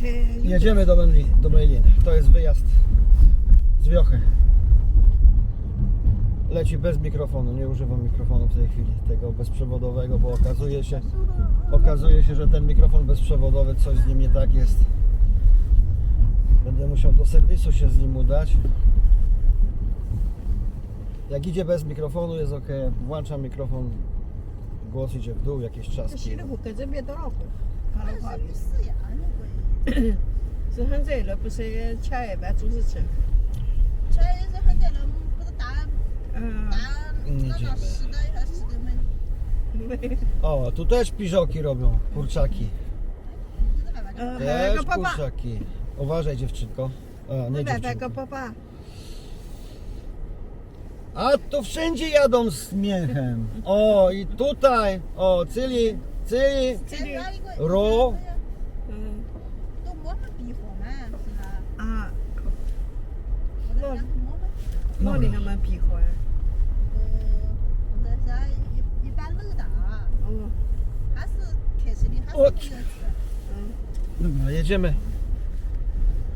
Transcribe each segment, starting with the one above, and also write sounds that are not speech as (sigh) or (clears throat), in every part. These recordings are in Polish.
车。 Jedziemy do, Meli, do Mejlin. To jest wyjazd z Wiochy. Leci bez mikrofonu, nie używam mikrofonu w tej chwili, tego bezprzewodowego, bo okazuje się, okazuje się, że ten mikrofon bezprzewodowy, coś z nim nie tak jest. Będę musiał do serwisu się z nim udać. Jak idzie bez mikrofonu jest ok, jak włączam mikrofon, głos idzie w dół, jakieś 这 trzaski. 西的户跟这边多少户？看了话的。 是呀，那个是很热了，不是前一班主持车。这也是很热了，不是大嗯大那叫湿的还是湿的没？ O, tu też piżoki robią, kurczaki. 你这爸爸就 呃， Też 个爸爸， kurczaki. Uważaj dziewczynko. A, nie 爸爸个 dziewczynko. 爸爸。 A tu wszędzie jadą z miechem. O, i tutaj. O, cyli, cyli. 这边一个 ro 们，哪里他们比划？呃，我在这一一般楼大，哦，还是开车的，还是我有车。嗯， Dobra, jedziemy.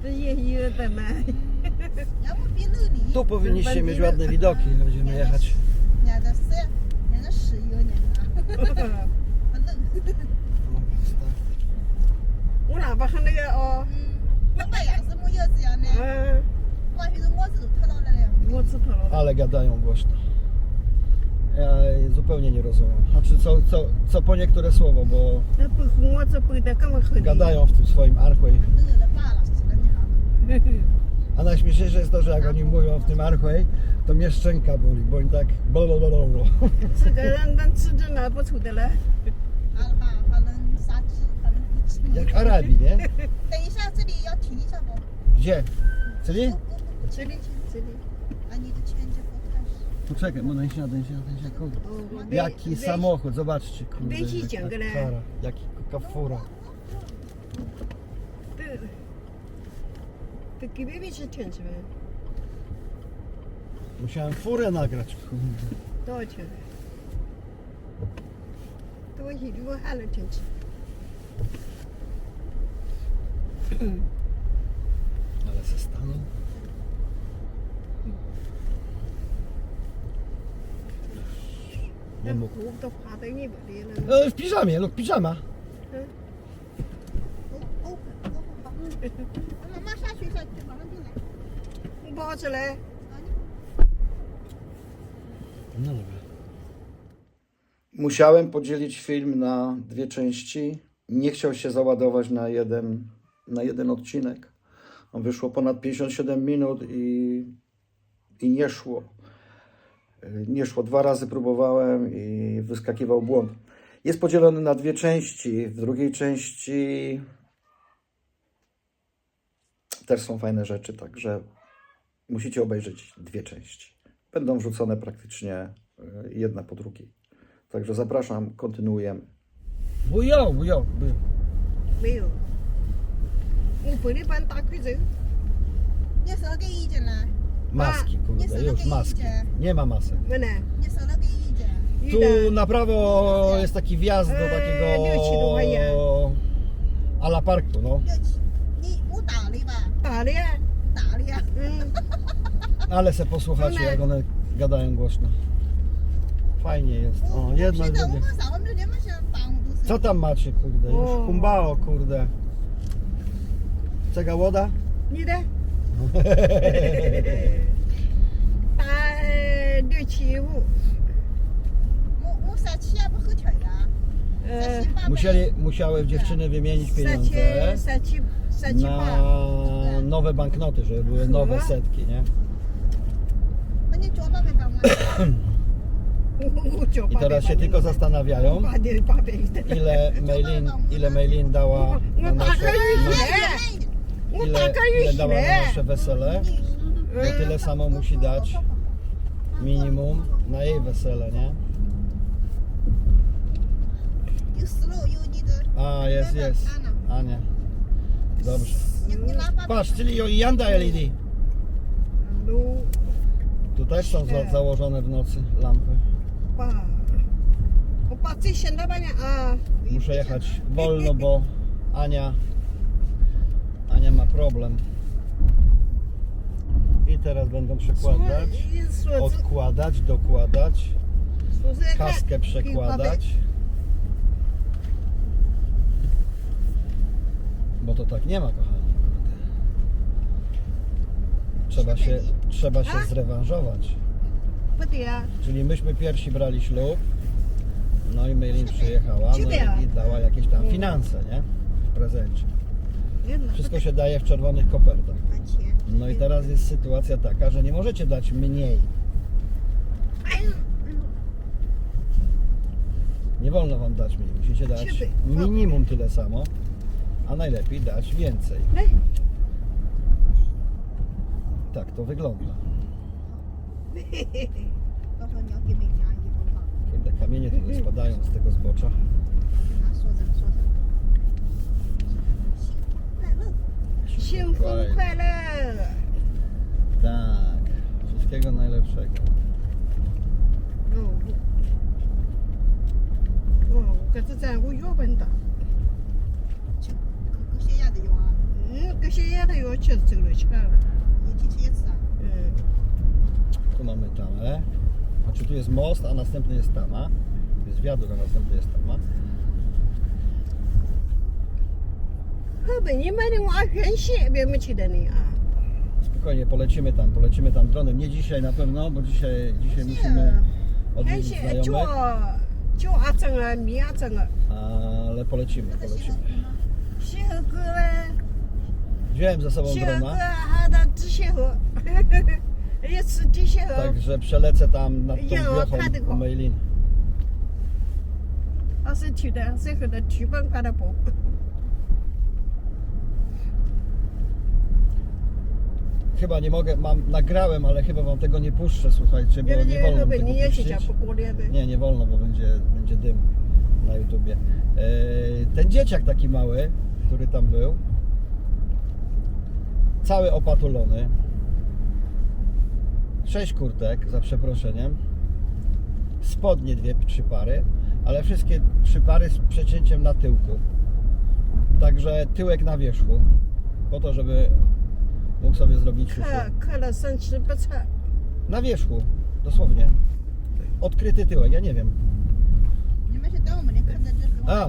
这也有的嘛。要么比楼里， Tu powinniście mieć ładne widoki. Będziemy jechać. 人家是，人家石油人啊， ale gadają głośno. Ja zupełnie nie rozumiem. Znaczy, co, co, co po niektóre słowo, bo gadają w tym swoim archwej. A najśmieszniejsze jest to, że jak oni mówią w tym archwej, to mnie szczęka boli, bo im tak bololololo. Jak Arabi, nie? Gdzie? Czyli? Czyli, czyli. Poczekaj, bo dęsia, dęsia, dęsia, kurde. Jaki samochód, zobaczcie, kurde. Dęsi ciągle. kara, Jaki kafura. Ты, ты кибе вече ченчеве. Musiałem furę nagrać, kurde. Точно. Той хидва хала ченче. nie mógł. Nie w piżamie, no piżama. 엄마 마사지 No dobra. Musiałem podzielić film na dwie części. Nie chciał się załadować na jeden, na jeden odcinek. Wyszło ponad 57 minut i, i nie szło nie szło. Dwa razy próbowałem i wyskakiwał błąd. Jest podzielony na dwie części. W drugiej części też są fajne rzeczy, także musicie obejrzeć dwie części. Będą wrzucone praktycznie e, jedna po drugiej. Także zapraszam, kontynuujemy. Bują, bują, bują. Bują. Bują, bują, bują. Maski, kurde, już maski. Nie ma masek. Bene. Tu na prawo jest taki wjazd do takiego ala parku, no. Mm. Ale se posłuchacie, jak one gadają głośno. Fajnie jest. O, jednak. Co tam macie, kurde, już? Kumbao, kurde. Cega łoda? Nie da. (laughs) 打六七五。我我三七也不后跳呀。 呃。 Musieli, musiały dziewczyny wymienić 三七 pieniądze 三七三七八。 na nowe banknoty, żeby były nowe setki, nie? 那你脚到没到吗？ 我叫 I teraz się tylko zastanawiają, 八点八百的。 ile Mailin, ile Mailin dała na No nasze, tak, na, 我 ile, 大概 ile 有几 dała na 嘞 nasze？wesele, bo tyle samo musi dać minimum na jej wesele, nie? A... Jest, jest. Ania. Dobrze. Nie. Patrz, czyli jo- i Janda LED. Tu też są za założone w nocy lampy. pa. Się dawania, a... Muszę jechać (laughs) wolno, bo Ania... Ania ma problem. I teraz będą przekładać, odkładać, dokładać, kaskę przekładać. Bo to tak nie ma, kochani. Trzeba się, trzeba się zrewanżować. Czyli myśmy pierwsi brali ślub, no i Mylin przyjechała no i dała jakieś tam finanse, nie? W prezencie. Wszystko się daje w czerwonych kopertach. No i teraz jest sytuacja taka, że nie możecie dać mniej. Nie wolno wam dać mniej. Musicie dać minimum tyle samo, a najlepiej dać więcej. Tak to wygląda. (laughs) Kiedy kamienie tutaj spadają z tego zbocza się Funkwele! Tak, wszystkiego najlepszego. No, no, 그래서 자고 요번다. 그것이 해야 돼요. 응, 그것이 해야 돼요. 어쩌지 그러지. 어찌지 했어. Tu mamy tamę. Znaczy tu jest most, a następny jest tama. Jest wiadukt, a następny jest tama. 后边你买的我原先别没吃的呢啊， Spokojnie, polecimy tam, polecimy tam dronem. Nie dzisiaj na pewno, bo dzisiaj, dzisiaj musimy 原 odwiedzić 先叫 znajomych, 叫阿珍啊，米阿珍啊， ale polecimy, 那个血 polecimy. 压呢？西河哥嘞， Wziąłem ze sobą 西河哥 drona, (laughs) 还到底西河，一次底西河， także przelecę tam nad tą Ja, wiochą Kadyko. u Mejlin. 二十去的，最后的剧本搞得不， chyba nie mogę, mam, nagrałem, ale chyba wam tego nie puszczę, słuchajcie, bo nie wolno mi tego puścić. Nie, nie wolno, bo będzie, będzie dym na YouTubie. E, ten dzieciak taki mały, który tam był, cały opatulony, sześć kurtek, za przeproszeniem, spodnie dwie, trzy pary, ale wszystkie trzy pary z przecięciem na tyłku. Także tyłek na wierzchu, po to, żeby Mógł sobie zrobić szyszkę. Tak. Na wierzchu, dosłownie. Odkryty tyłek, ja nie wiem. A.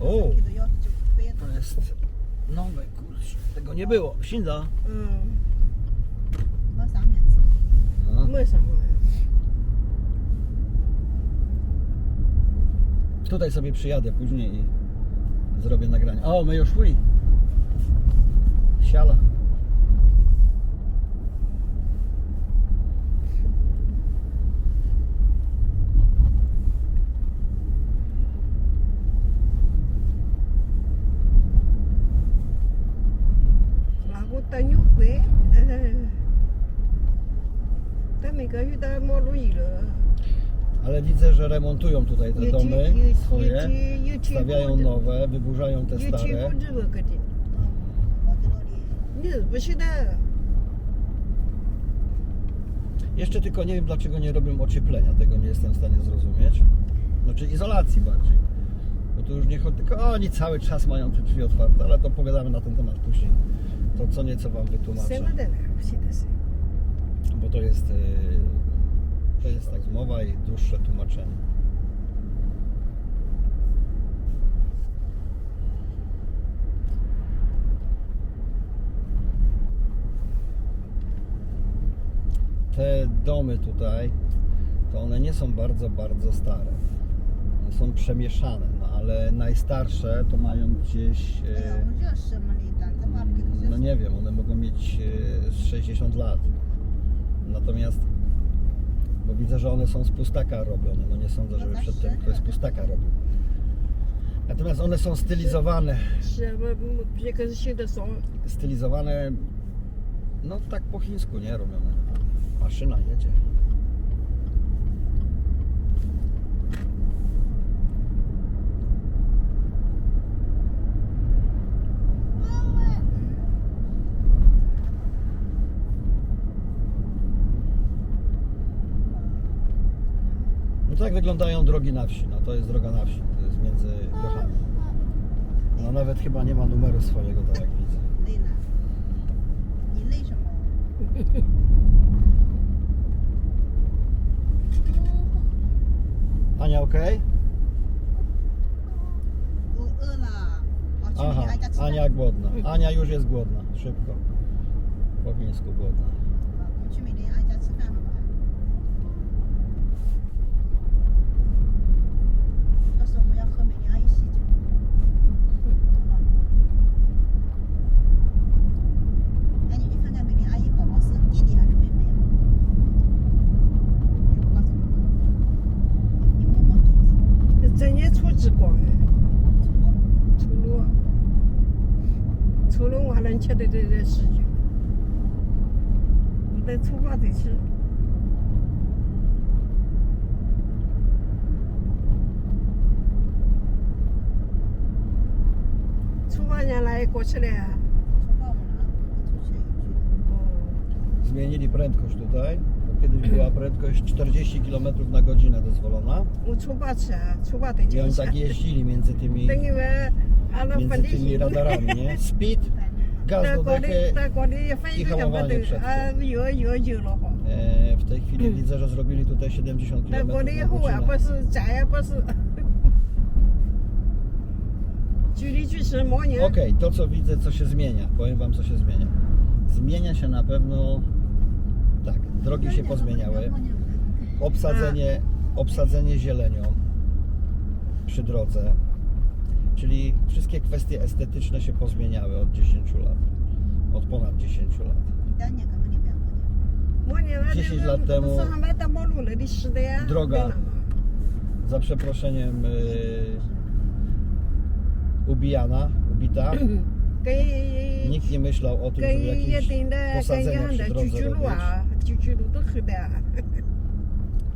O. To jest nowe, kurczę. Tego nie było. Sinda. My no. Tutaj sobie przyjadę później i zrobię nagranie. O, my już szły. Siala. Tanyu kwe (laughs) Ta mega yuda molu ilu ale widzę, że remontują tutaj te domy swoje, stawiają nowe, wyburzają te stare. Jeszcze tylko nie wiem, dlaczego nie robią ocieplenia, tego nie jestem w stanie zrozumieć. Znaczy izolacji bardziej. Bo to już nie chodzi, tylko oni cały czas mają te drzwi otwarte, ale to pogadamy na ten temat później to co nieco Wam wytłumaczę. bo と jest, y, to jest tak mowa i dłuższe tłumaczenie. Te domy tutaj, to one nie są bardzo, bardzo stare. One są przemieszane ale najstarsze to mają gdzieś. E, no nie wiem, one mogą mieć e, 60 lat. Natomiast, bo widzę, że one są z pustaka robione. No nie sądzę, żeby przedtem ktoś z pustaka robił. Natomiast one są stylizowane. Stylizowane, no tak po chińsku, nie robione. Maszyna jedzie. tak wyglądają drogi na wsi. No to jest droga na wsi, to jest między Wiochami. No nawet chyba nie ma numeru swojego, tak jak widzę. Ania, ok? Aha, Ania głodna. Ania już jest głodna, szybko. Po chińsku głodna. Zmienili prędkość tutaj. bo Kiedyś była (clears throat) prędkość 40 km na godzinę dozwolona. U czubacze, I oni tak jeździli między tymi, między tymi radarami, nie? Speed, gaz do dechy. แต่ก่อนนี้ไฟก็ยังไม่ถึงอ่าเยอะเยอะเยอะหรอก E, W tej chwili widzę, że zrobili tutaj 70 km na godzinę. ty? Okej, to co widzę, co się zmienia. Powiem Wam, co się zmienia. Zmienia się na pewno, tak, drogi się pozmieniały. Obsadzenie, obsadzenie zielenią przy drodze. Czyli wszystkie kwestie estetyczne się pozmieniały od 10 lat. Od ponad 10 lat. Monie, 10 lat temu Droga. Za przeproszeniem... Y, ubijana, ubita. (clears throat) Nikt nie myślał o tym, żeby jakieś posadzenia przy drodze robić.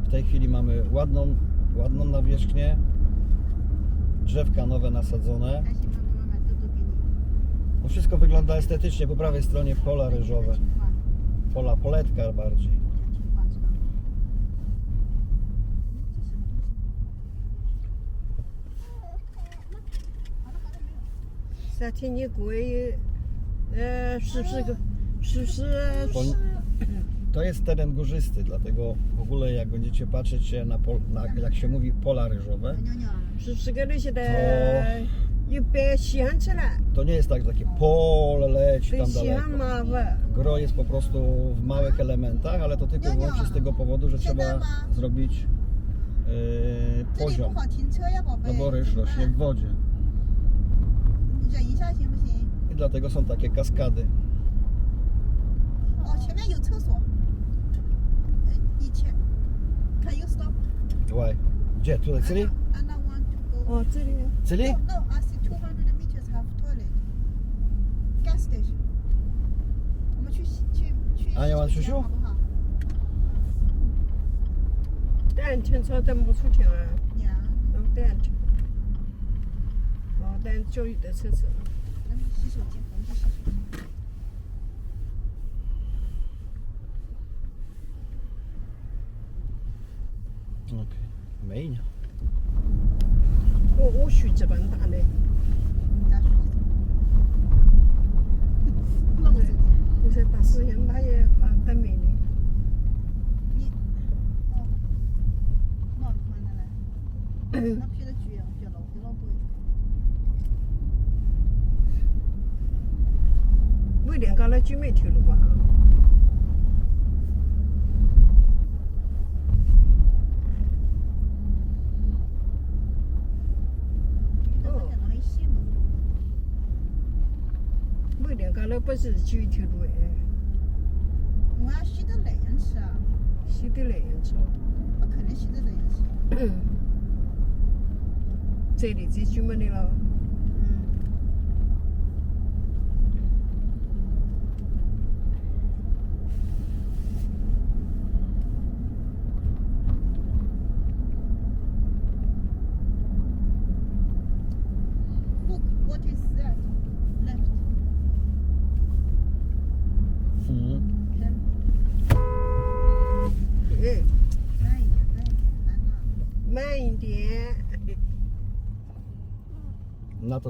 W tej chwili mamy ładną, ładną nawierzchnię, drzewka nowe nasadzone. No wszystko wygląda estetycznie, po prawej stronie pola ryżowe, pola poletka bardziej. zaten To jest teren górzysty, dlatego w ogóle jak będziecie patrzeć się na, pol, na jak się mówi, pola ryżowe, to... To nie jest tak, że takie pole leci tam daleko. Gro jest po prostu w małych elementach, ale to tylko wyłącznie z tego powodu, że trzeba zrobić yy, poziom. No bo ryż rośnie w wodzie. 忍一下行不行？ I dlatego są takie kaskady. 哦，前面有厕所。呃，以前，Can you stop? Why? Gdzie? Tutaj cyli? Anna want to go. 哦，这里 Cyli? No, no, I see 200 meters have toilet. Gas station. 我们去洗去去。 Ania want 洗手间 siusiu? 好不好？带人停车怎么出去啊？呀，哦，带人 单教育的车子。OK，没呢。我我去这边打来。那个，我说打四元，他也打到没呢。你，(laughs) 聚美铁路吧？你这个电脑还线呢。每年搞了不是聚铁路哎，我要洗得那样吃啊，西的那样子。我肯定洗得那样吃。这里最聚美的了。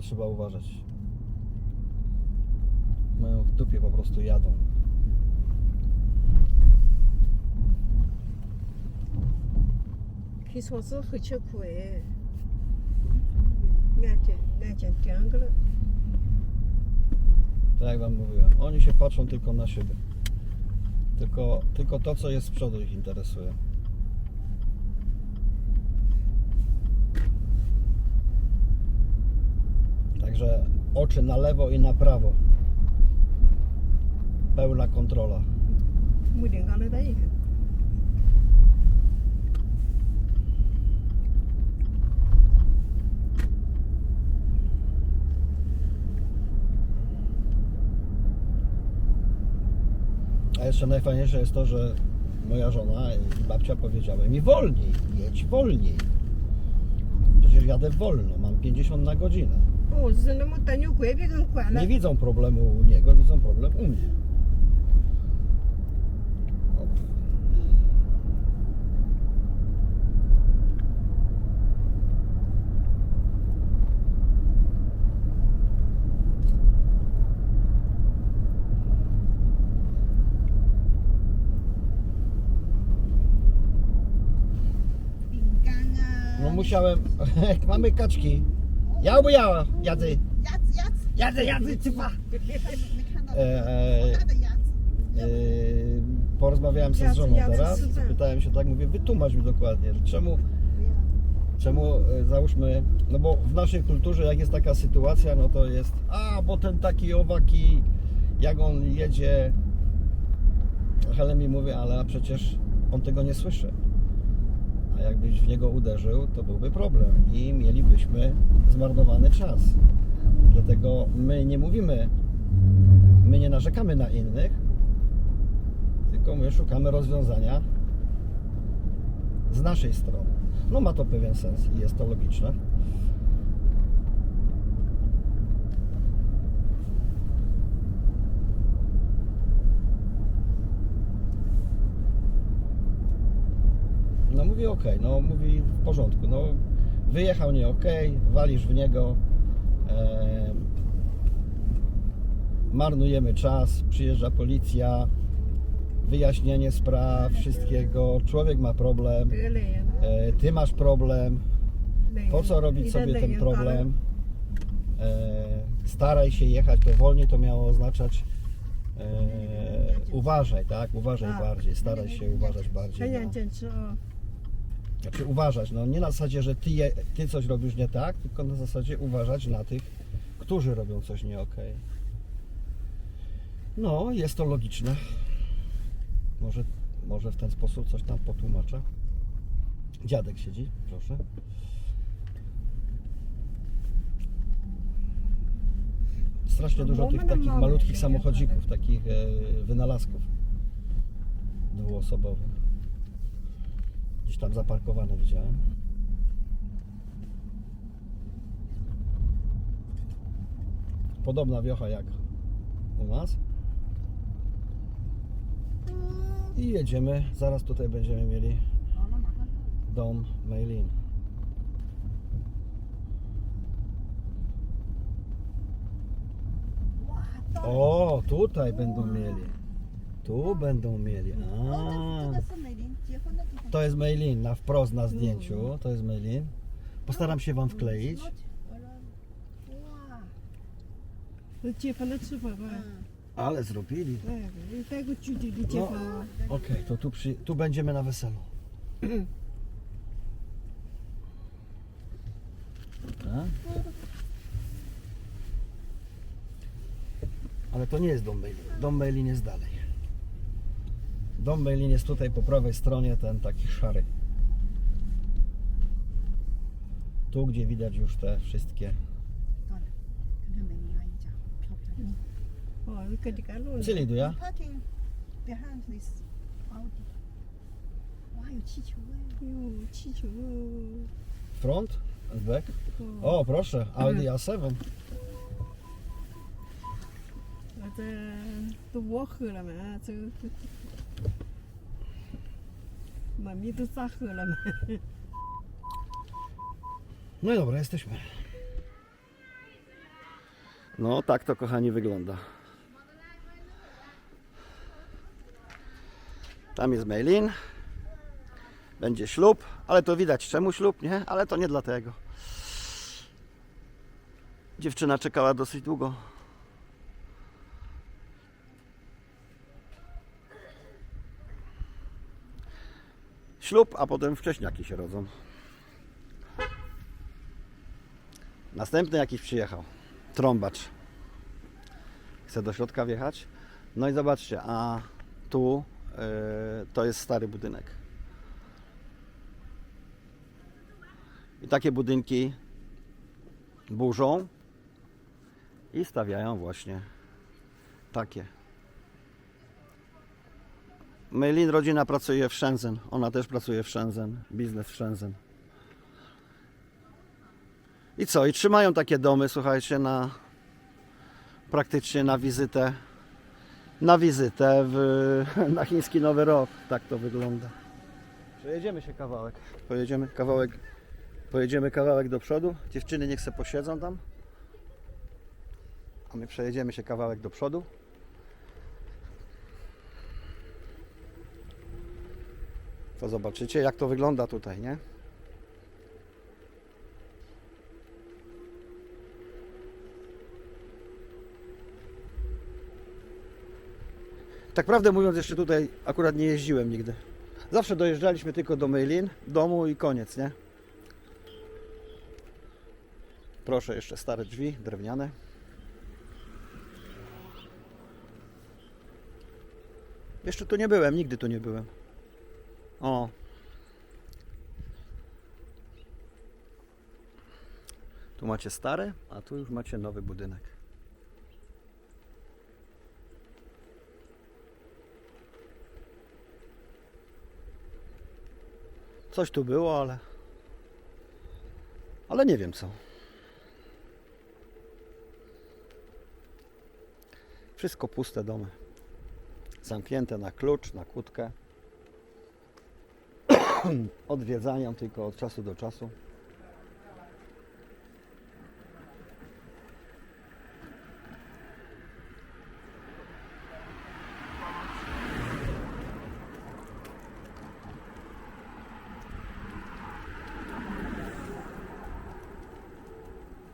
Trzeba uważać. w dupie po prostu jadą. Khi số số hơi chưa khỏe. Nghe chừng, nghe chừng tiếng cái đó. Tak jak Wam mówiłem, oni się patrzą tylko na siebie. Tylko, tylko to, co jest z przodu ich interesuje. Także oczy na lewo i na prawo. Pełna kontrola. Đây. A jeszcze najfajniejsze jest to, że moja żona i babcia powiedziały mi wolniej, jedź wolniej. Przecież jadę wolno, mam 50 na godzinę. Nie widzą problemu u niego, widzą problem u mnie. No musiałem. (laughs) Mamy kaczki. Ja, aber ja, Jadze. Jadze, Jadze. Jadze, Jadze, Cypa. Porozmawiałem się z żoną teraz, pytałem się tak, mówię, wytłumacz mi dokładnie, czemu czemu e, załóżmy, no bo w naszej kulturze jak jest taka sytuacja, no to jest a, bo ten taki owaki, jak on jedzie, Helen mi mówi, ale przecież on tego nie słyszy. Jakbyś w niego uderzył, to byłby problem i mielibyśmy zmarnowany czas. Dlatego my nie mówimy, my nie narzekamy na innych, tylko my szukamy rozwiązania z naszej strony. No ma to pewien sens i jest to logiczne. No mówi ok, no mówi w porządku, no wyjechał nie ok, walisz w niego, em, marnujemy czas, przyjeżdża policja, wyjaśnienie spraw, wszystkiego, człowiek ma problem, nó- e, ty masz problem, po co robić sobie ten problem? E, staraj się jechać powolniej, to miało oznaczać e, uważaj, tak? Uważaj bardziej, staraj się uważać bardziej. No. chỗ. Znaczy uważać, no nie na zasadzie, że ty, je, ty coś robisz nie tak, tylko na zasadzie uważać na tych, którzy robią coś nie okej. No, jest to logiczne. Może, może w ten sposób coś tam potłumaczę. Dziadek siedzi, proszę. Strasznie No, dużo tych takich malutkich samochodzików, takich e, wynalazków dwuosobowych tam zaparkowane widziałem. Podobna wiocha jak u nas. I jedziemy. Zaraz tutaj będziemy mieli dom Mailin. O, tutaj będą mieli. Tu będą mieli. A. To jest Mailin na wprost na zdjęciu. To jest Mailin. Postaram się Wam wkleić. Ale zrobili. No, Okej, to tu, przy, tu będziemy na weselu. Ale to nie jest dom Mailin. Dom Mailin jest dalej. Dom Berlin jest tutaj po prawej stronie, ten taki szary. Tu, gdzie widać już te wszystkie. Czyli du ja? Front back. O, proszę, Audi A7. The the walker, man. No i dobra, jesteśmy. No tak to kochani wygląda. Tam jest mailin. Będzie ślub, ale to widać czemu ślub, nie? Ale to nie dlatego. Dziewczyna czekała dosyć długo. Ślub, a potem wcześniaki się rodzą. Następny jakiś przyjechał. Trąbacz. Chce do środka wjechać. No i zobaczcie, a tu yy, to jest stary budynek. I takie budynki burzą i stawiają właśnie takie. Meilin rodzina pracuje w Shenzhen. Ona też pracuje w Shenzhen. Biznes w Shenzhen. I co? I trzymają takie domy, słuchajcie, na praktycznie na wizytę na wizytę w, (laughs) na chiński Nowy Rok. Tak to wygląda. Przejedziemy się kawałek. Pojedziemy kawałek Pojedziemy kawałek do przodu. Dziewczyny niech se posiedzą tam. A my przejedziemy się kawałek do przodu. To zobaczycie jak to wygląda tutaj, nie? Tak prawdę mówiąc, jeszcze tutaj akurat nie jeździłem nigdy. Zawsze dojeżdżaliśmy tylko do Meilin, domu i koniec, nie? Proszę, jeszcze stare drzwi, drewniane. Jeszcze tu nie byłem, nigdy tu nie byłem. O. Tu macie stare, a tu już macie nowy budynek. Coś tu było, ale. Ale nie wiem co. Wszystko puste domy. Zamknięte na klucz, na kłódkę. (clears throat) Odwiedzają tylko od czasu do czasu.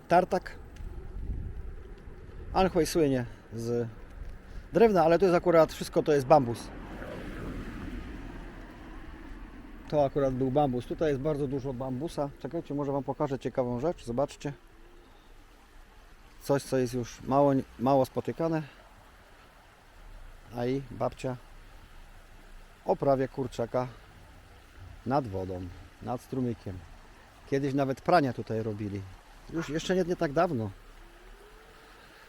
Tartak. Anhuay słynie z drewna, ale to jest akurat wszystko to jest bambus. To akurat był bambus. Tutaj jest bardzo dużo bambusa. Czekajcie, może Wam pokażę ciekawą rzecz. Zobaczcie. Coś, co jest już mało, mało spotykane. A i babcia oprawia kurczaka nad wodą, nad strumykiem. Kiedyś nawet prania tutaj robili. Już jeszcze nie, nie tak dawno.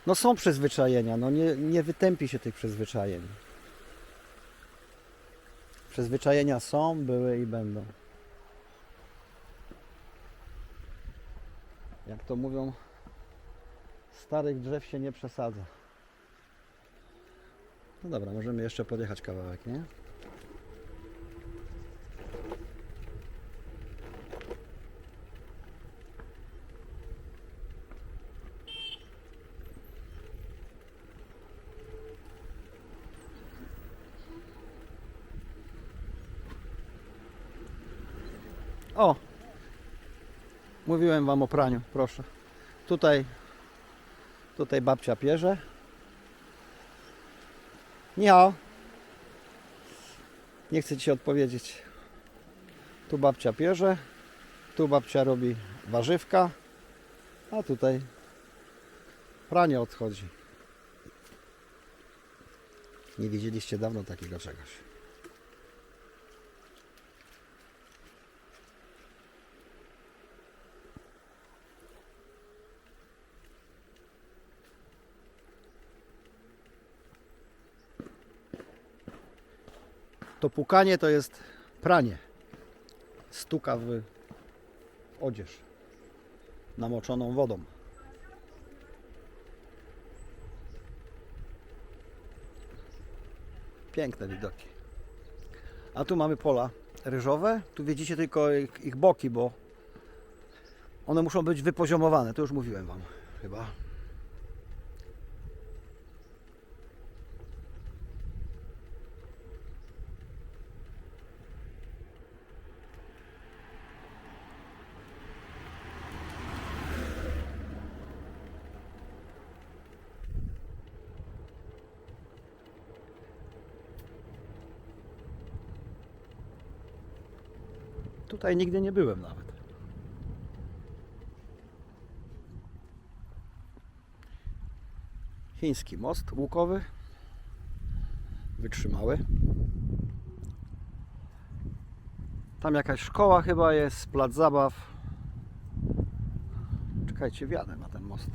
No są przyzwyczajenia, no nie, nie wytępi się tych przyzwyczajeń. Przyzwyczajenia są, były i będą. Jak to mówią, starych drzew się nie przesadza. No dobra, możemy jeszcze podjechać kawałek, nie? O! Mówiłem wam o praniu, proszę. Tutaj tutaj babcia pierze. Nie. Nie chcę ci odpowiedzieć. Tu babcia pierze. Tu babcia robi warzywka. A tutaj pranie odchodzi. Nie widzieliście dawno takiego czegoś. To pukanie to jest pranie. Stuka w odzież namoczoną wodą. Piękne widoki. A tu mamy pola ryżowe. Tu widzicie tylko ich, ich boki, bo one muszą być wypoziomowane. To już mówiłem Wam chyba. Tutaj nigdy nie byłem nawet. Chiński most łukowy. Wytrzymały. Tam jakaś szkoła chyba jest, plac zabaw. Czekajcie, wjadę na ten most.